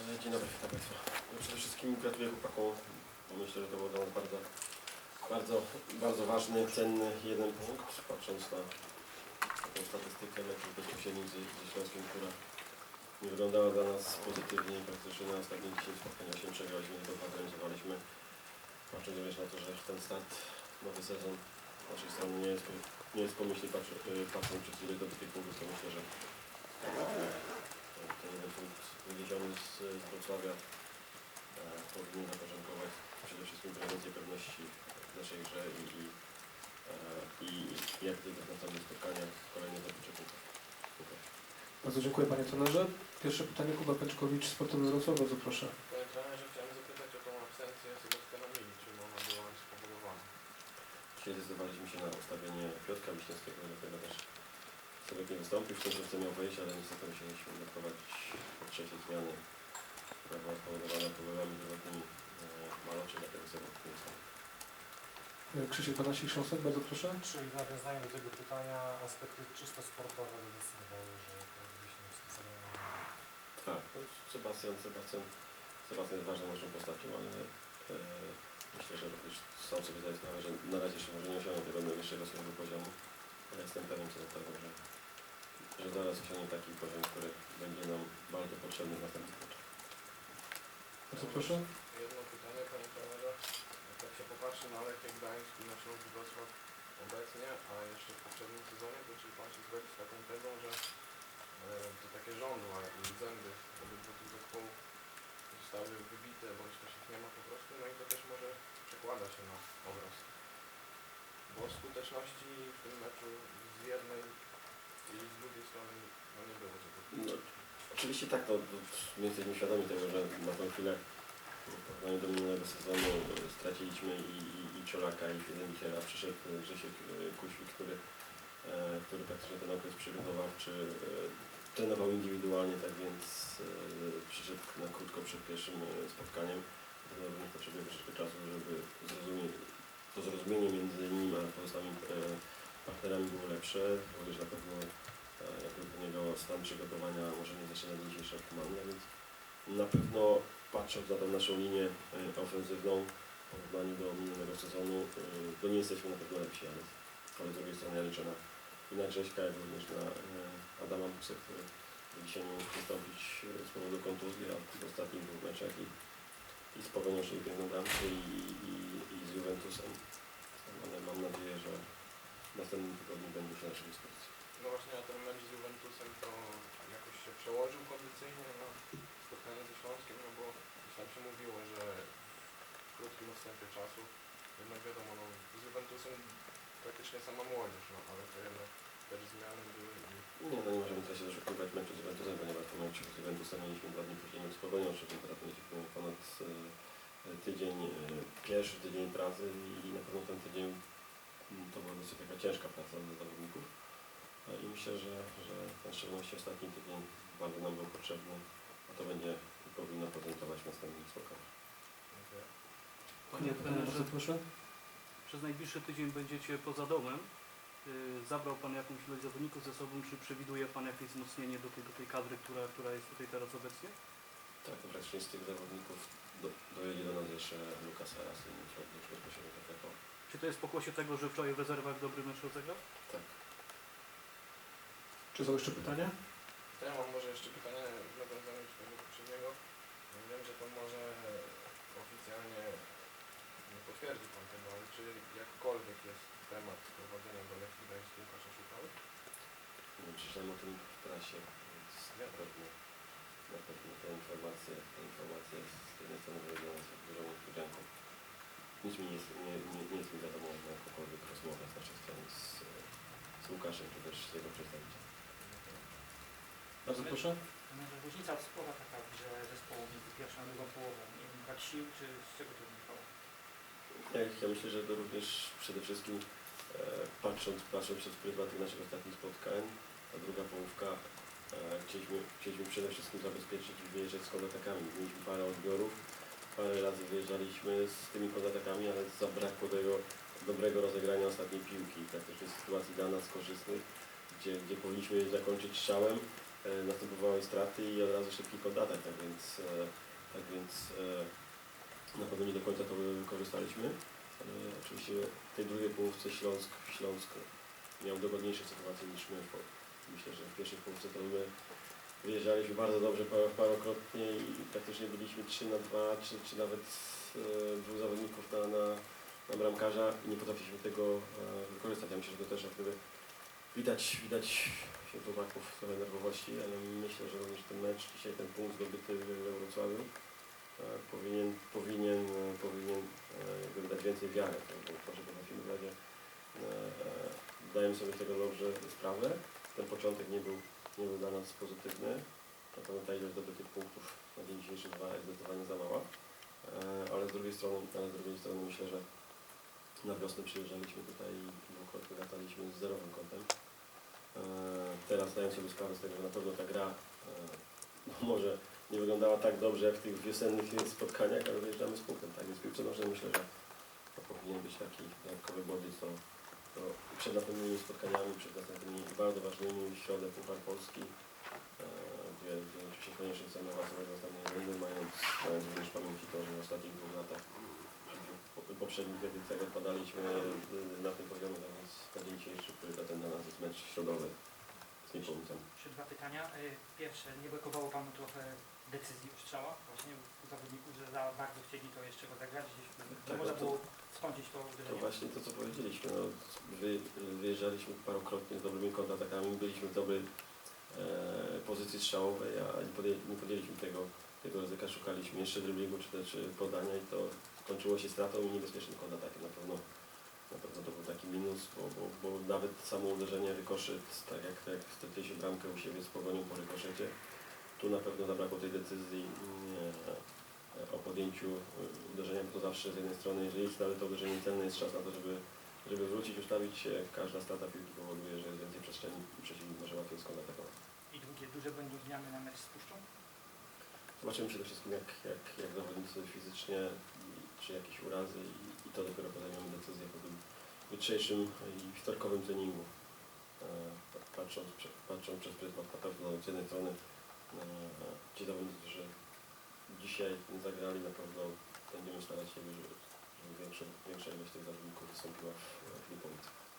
E, Dzień dobry, witam Państwa. No, Przede wszystkim gratuluję chłopakom, myślę, że to był dla nas bardzo, bardzo, bardzo ważny, cenny jeden punkt, patrząc na taką statystykę meczów bezpośrednich ze, ze Śląskiem, która nie wyglądała dla nas pozytywnie i praktycznie na ostatnich 10 spotkań 8 przegraliśmy, tylko dwa realizowaliśmy. Patrząc również na to, że ten start, nowy sezon z naszej strony nie jest, nie jest y, patrząc przez ile do tych punktów, to myślę, że ten jeden punkt wywieziony z, z Wrocławia e, powinien zapoczątkować przede wszystkim prewencję pewności w naszej grze i, i, e, i jak gdyby w następnych spotkaniach kolejne zdobycze punktów. Bardzo dziękuję Panie trenerze. Pierwsze pytanie Kuba Peczkowicz, Sportowy Wrocław, bardzo proszę. Panie trenerze, chciałem zapytać o tą absencję Sebastiana Mili, czym ona była spowodowana? Dzisiaj zdecydowaliśmy się na ustawienie Piotra Wiśniewskiego, dlatego też Sebek nie wystąpił, w końcówce miał wejść, ale niestety musieliśmy doprowadzić do trzeciej zmiany, która była spowodowana problemami zdrowotnymi Maloczy, dlatego Sebek nie. E, Krzysiek Panasik, Śląsek, bardzo proszę. Czyli nawiązanie do tego pytania, aspekty czysto sportowe zadecydowały, że to Wiśniewski zadanie. Tak, no, Sebastian, Sebastian, Sebastian jest ważną naszą postacią, ale e, myślę, że również sam sobie zdaje sprawę, że na razie jeszcze może nie osiągnął tego najwyższego swojego poziomu, ale jestem pewien co do tego, że, że zaraz osiągnie taki poziom, który będzie nam bardzo potrzebny w następnych meczach. Bardzo proszę. Jedno pytanie, panie trenerze. Jak się popatrzy na Lechie Gdańsk i na Śląsk Wrocław obecnie, a jeszcze w poprzednim sezonie, to czy pan się zgodzi z taką tezą, że e, to takie żądła i zęby obydwu tych zespołów zostały wybite, bądź też ich nie ma po prostu, no i to też może przekłada się na obraz. Bo skuteczności w tym meczu z jednej i z drugiej strony no nie było tego. Oczywiście tak, to, my jesteśmy świadomi tego, że na tą chwilę w porównaniu do minionego sezonu e, straciliśmy i, i, i Czolaka i Fiedelmichera, przyszedł e, Grzesiek e, Kuświk, który, który praktycznie ten okres przygotowawczy trenował indywidualnie, tak więc przyszedł na krótko przed pierwszym spotkaniem. Również potrzebuje troszeczkę czasu, żeby to zrozumienie między nim a pozostałymi partnerami było lepsze, również na pewno e, jakby u niego stan przygotowania może nie zaczyna dzisiejszej optymalnie, więc na pewno patrząc na tą naszą linię e, ofensywną w porównaniu do minionego sezonu, e, to nie jesteśmy na pewno lepsi, ale, ale z drugiej strony ja liczę na, i na Grześka, jak również na e, Adama Busę, który dzisiaj nie mógł wystąpić e, z powodu kontuzji, a w ostatnich dwóch meczach i, i z Pogonią piękną bramkę i, i, i z Juventusem. Ale mam nadzieję, że w następnym tygodniu będzie się naszej dyspozycji. No właśnie, a ten mecz z Juventusem to jakoś się przełożył kondycyjnie na spotkanie ze Śląskiem, no bo już tam się mówiło, że w krótkim odstępie czasu, jednak wiadomo, no, z Juventusem praktycznie sama młodzież, no ale to jednak też zmiany były i Nie, no nie możemy teraz się doszukiwać meczu z Juventusem, ponieważ po meczu z Juventusem mieliśmy dwa dni później mecz z Pogonią, czyli teraz będzie ponad e, tydzień, e, pierwszy tydzień pracy i na pewno ten tydzień mm, to była dosyć taka ciężka praca dla zawodników. E, I myślę, że, że w szczególności ostatni tydzień bardzo nam był potrzebny, a to będzie i powinno prezentować w następnych spotkaniach. dziękuję. Panie trenerze, proszę. przez najbliższy tydzień będziecie poza domem. Y, Zabrał Pan jakąś ilość zawodników ze sobą, czy przewiduje Pan jakieś wzmocnienie do tej, do tej kadry, która, która jest tutaj teraz obecnie? Tak, to praktycznie z tych zawodników do, dojedzie do nas jeszcze Lukas Aras i jako Czy to jest pokłosie tego, że wczoraj w rezerwach dobry mecz rozegrał? tak. Czy są jeszcze pytania? Ja mam może jeszcze pytanie w nawiązaniu do tego poprzedniego. Wiem, że to może oficjalnie nie potwierdzi Pan tego, ale czy jakkolwiek jest temat sprowadzenia do Lechii Gdańsk Łukasza Szukały? Nie przeczytałem o tym w prasie, więc na pewno, na pewno te informacje, te informacje z jednej strony dla nas dużą niespodzianką. Nic mi nie, jest- nie, nie, nie jest mi wiadomo o jakąkolwiek rozmowę z naszej strony z, z Łukaszem, czy też z jego przedstawicielem. Bardzo proszę. Różnica spora taka w grze zespołu między pierwszą a drugą połową. Nie wiem, brak sił, czy z czego to wynikało? Ja, ja myślę, że to również przede wszystkim e, patrząc, patrząc przez pryzmat tych naszych ostatnich spotkań, ta druga połówka e, chcieliśmy, chcieliśmy przede wszystkim zabezpieczyć i wyjeżdżać z kontratakami. Mieliśmy parę odbiorów, parę razy wyjeżdżaliśmy z tymi kontratakami, ale zabrakło tego dobrego rozegrania ostatniej piłki, praktycznie sytuacji dla nas korzystnych, gdzie, gdzie powinniśmy je zakończyć strzałem, następowały straty i od razu szybki kontatak, tak więc, e, tak więc e, na pewno nie do końca to wykorzystaliśmy. E, Oczywiście w tej drugiej połówce Śląsk, Śląsk miał dogodniejsze sytuacje niż my. Myślę, że w pierwszej połówce to my wyjeżdżaliśmy bardzo dobrze pa- parokrotnie i praktycznie byliśmy 3 na 2, czy, czy nawet e, dwóch zawodników na, na, na bramkarza i nie potrafiliśmy tego e, wykorzystać. Ja myślę, że to też jak gdyby widać, widać wśród chłopaków trochę nerwowości, ale myślę, że również ten mecz, dzisiaj ten punkt zdobyty we Wrocławiu e, powinien, powinien, powinien e, jakby dać więcej wiary, tak, bo to, że potrafimy grać, e, e, zdajemy sobie tego dobrze sprawę. Ten początek nie był, nie był dla nas pozytywny. Na pewno ta ilość zdobytych punktów na dzień dzisiejszy jest zdecydowanie za mała. Ale z drugiej strony, ale z drugiej strony myślę, że na wiosnę przyjeżdżaliśmy tutaj i dwukrotnie lataliśmy z zerowym kątem. E, Teraz zdaję sobie sprawę z tego, że na pewno ta gra e, no może nie wyglądała tak dobrze jak w tych wiosennych spotkaniach, ale wyjeżdżamy z punktem. Tak w piłce nożnej myślę, że to powinien być taki dodatkowy bodziec do, do przed następnymi spotkaniami, przed następnymi bardzo ważnymi w środę Puchar Polski, e, gdzie, oczywiście koniecznie chcemy awansować ostatniej rundy, mając, mając również w pamięci to, że w ostatnich dwóch latach w poprzednich edycjach odpadaliśmy e, na tym poziomie, tak więc na dzień dzisiejszy priorytetem dla nas jest mecz środowy z Niepołudniem. Jeszcze dwa pytania. Y, Pierwsze, nie brakowało Panu trochę decyzji w strzałach właśnie u zawodników, że za bardzo chcieli to jeszcze rozegrać, gdzieś nie Tak, można no to- było skończyć to To uderzenie. właśnie to, co powiedzieliśmy. No, wy, wyjeżdżaliśmy parokrotnie z dobrymi kontratakami, byliśmy w dobrej e, pozycji strzałowej, a nie, podję, nie podjęliśmy tego, tego ryzyka. Szukaliśmy jeszcze driblingu czy też e, podania i to skończyło się stratą i niebezpiecznym kontratakiem. Na pewno, na pewno to był taki minus, bo, bo, bo nawet samo uderzenie rykoszyt, tak jak, jak straciliśmy bramkę u siebie z pogonią po rykoszycie, tu na pewno zabrakło tej decyzji mm, e, o podjęciu e, uderzenia, bo to zawsze z jednej strony, jeżeli jest nawet to uderzenie cenne, jest czas na to, żeby, żeby wrócić, ustawić się. Każda strata piłki powoduje, że jest więcej przestrzeni i przeciwnik może łatwiej skontaktować. I drugie, duże będą zmiany na mecz z Puszczą? Zobaczymy przede wszystkim, jak, jak, jak zawodnicy fizycznie, czy jakieś urazy i, i to dopiero podejmiemy decyzję po tym jutrzejszym i wtorkowym treningu. E, pa- Patrząc, patrząc przez pryzmat na pewno z jednej strony e, ci zawodnicy, którzy dzisiaj zagrali, na pewno będziemy starać się, żeby, większa, większa ilość tych zawodników wystąpiła w, w.